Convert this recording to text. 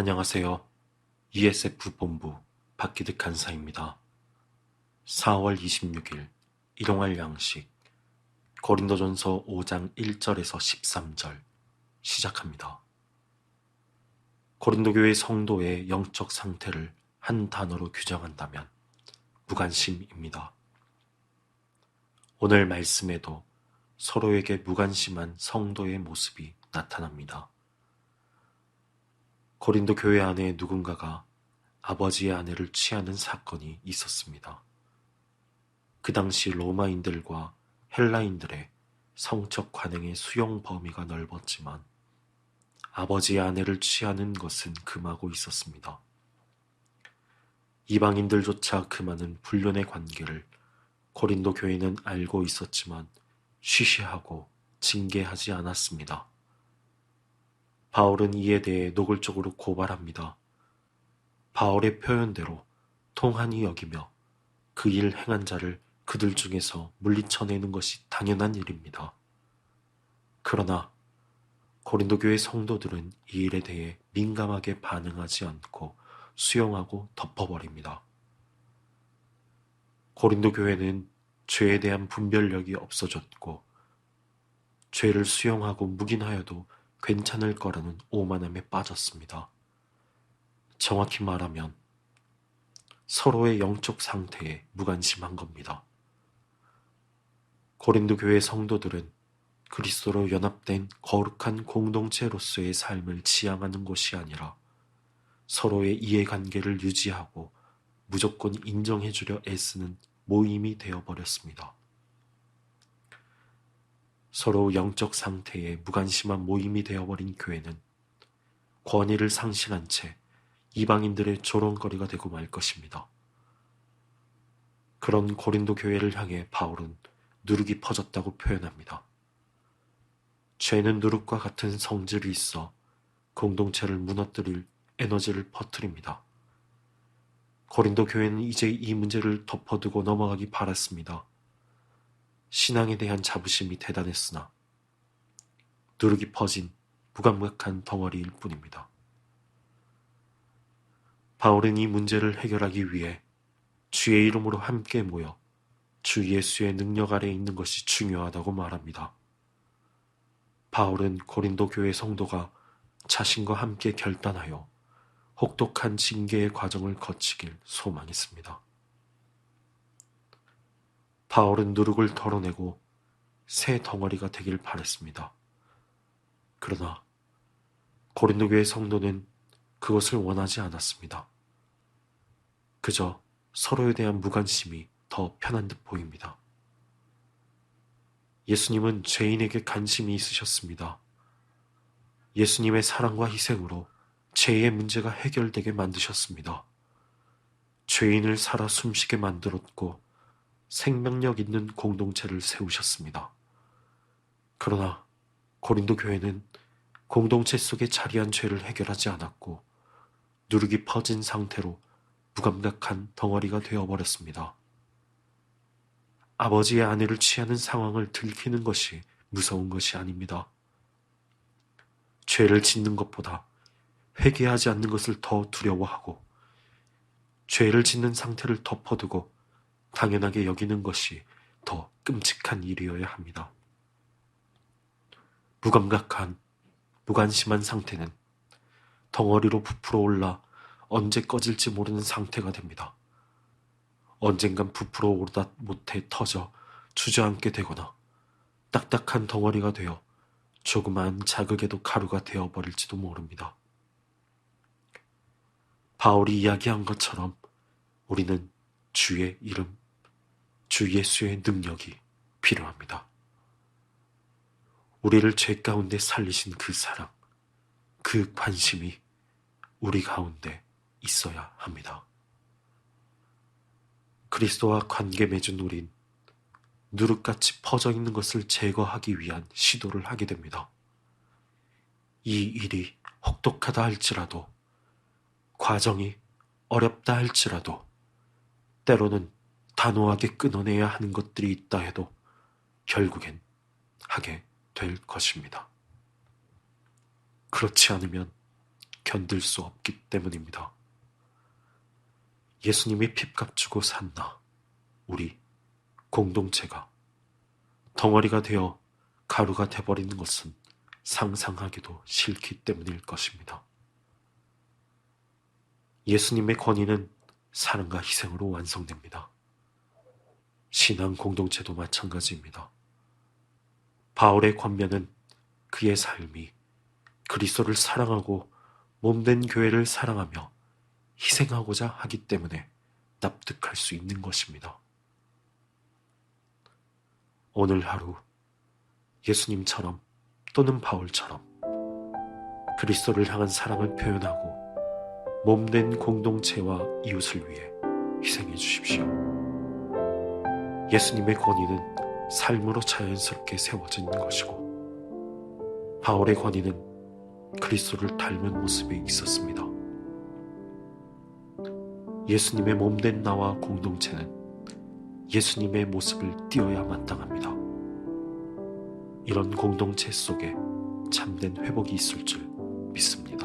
안녕하세요. ESF 본부 박기득 간사입니다. 4월 26일 일용할 양식 고린도전서 5장 1절에서 13절 시작합니다. 고린도 교회 성도의 영적 상태를 한 단어로 규정한다면 무관심입니다. 오늘 말씀에도 서로에게 무관심한 성도의 모습이 나타납니다. 고린도 교회 안에 누군가가 아버지의 아내를 취하는 사건이 있었습니다. 그 당시 로마인들과 헬라인들의 성적 관행의 수용 범위가 넓었지만 아버지의 아내를 취하는 것은 금하고 있었습니다. 이방인들조차 금하는 불륜의 관계를 고린도 교회는 알고 있었지만 쉬쉬하고 징계하지 않았습니다. 바울은 이에 대해 노골적으로 고발합니다. 바울의 표현대로 통한이 여기며 그 일 행한 자를 그들 중에서 물리쳐내는 것이 당연한 일입니다. 그러나 고린도 교회 성도들은 이 일에 대해 민감하게 반응하지 않고 수용하고 덮어버립니다. 고린도 교회는 죄에 대한 분별력이 없어졌고 죄를 수용하고 묵인하여도 괜찮을 거라는 오만함에 빠졌습니다. 정확히 말하면 서로의 영적 상태에 무관심한 겁니다. 고린도 교회 성도들은 그리스도로 연합된 거룩한 공동체로서의 삶을 지향하는 것이 아니라 서로의 이해관계를 유지하고 무조건 인정해주려 애쓰는 모임이 되어버렸습니다. 서로 영적 상태에 무관심한 모임이 되어버린 교회는 권위를 상실한 채 이방인들의 조롱거리가 되고 말 것입니다. 그런 고린도 교회를 향해 바울은 누룩이 퍼졌다고 표현합니다. 죄는 누룩과 같은 성질이 있어 공동체를 무너뜨릴 에너지를 퍼뜨립니다. 고린도 교회는 이제 이 문제를 덮어두고 넘어가기 바랐습니다. 신앙에 대한 자부심이 대단했으나 누룩이 퍼진 무감각한 덩어리일 뿐입니다. 바울은 이 문제를 해결하기 위해 주의 이름으로 함께 모여 주 예수의 능력 아래 있는 것이 중요하다고 말합니다. 바울은 고린도 교회 성도가 자신과 함께 결단하여 혹독한 징계의 과정을 거치길 소망했습니다. 바울은 누룩을 덜어내고 새 덩어리가 되길 바랬습니다. 그러나 고린도 교회 성도는 그것을 원하지 않았습니다. 그저 서로에 대한 무관심이 더 편한 듯 보입니다. 예수님은 죄인에게 관심이 있으셨습니다. 예수님의 사랑과 희생으로 죄의 문제가 해결되게 만드셨습니다. 죄인을 살아 숨쉬게 만들었고 생명력 있는 공동체를 세우셨습니다. 그러나 고린도 교회는 공동체 속에 자리한 죄를 해결하지 않았고 누룩이 퍼진 상태로 무감각한 덩어리가 되어버렸습니다. 아버지의 아내를 취하는 상황을 들키는 것이 무서운 것이 아닙니다. 죄를 짓는 것보다 회개하지 않는 것을 더 두려워하고 죄를 짓는 상태를 덮어두고 당연하게 여기는 것이 더 끔찍한 일이어야 합니다. 무감각한, 무관심한 상태는 덩어리로 부풀어 올라 언제 꺼질지 모르는 상태가 됩니다. 언젠간 부풀어 오르다 못해 터져 주저앉게 되거나 딱딱한 덩어리가 되어 조그마한 자극에도 가루가 되어버릴지도 모릅니다. 바울이 이야기한 것처럼 우리는 주의 이름, 주 예수의 능력이 필요합니다. 우리를 죄 가운데 살리신 그 사랑, 그 관심이 우리 가운데 있어야 합니다. 그리스도와 관계 맺은 우린 누룩같이 퍼져 있는 것을 제거하기 위한 시도를 하게 됩니다. 이 일이 혹독하다 할지라도, 과정이 어렵다 할지라도, 때로는 단호하게 끊어내야 하는 것들이 있다 해도 결국엔 하게 될 것입니다. 그렇지 않으면 견딜 수 없기 때문입니다. 예수님이 핍값 주고 샀나, 우리 공동체가 덩어리가 되어 가루가 돼버리는 것은 상상하기도 싫기 때문일 것입니다. 예수님의 권위는 사랑과 희생으로 완성됩니다. 신앙 공동체도 마찬가지입니다. 바울의 권면은 그의 삶이 그리스도를 사랑하고 몸된 교회를 사랑하며 희생하고자 하기 때문에 납득할 수 있는 것입니다. 오늘 하루 예수님처럼 또는 바울처럼 그리스도를 향한 사랑을 표현하고 몸된 공동체와 이웃을 위해 희생해 주십시오. 예수님의 권위는 삶으로 자연스럽게 세워진 것이고 바울의 권위는 그리스도를 닮은 모습에 있었습니다. 예수님의 몸된 나와 공동체는 예수님의 모습을 띄어야 마땅합니다. 이런 공동체 속에 참된 회복이 있을 줄 믿습니다.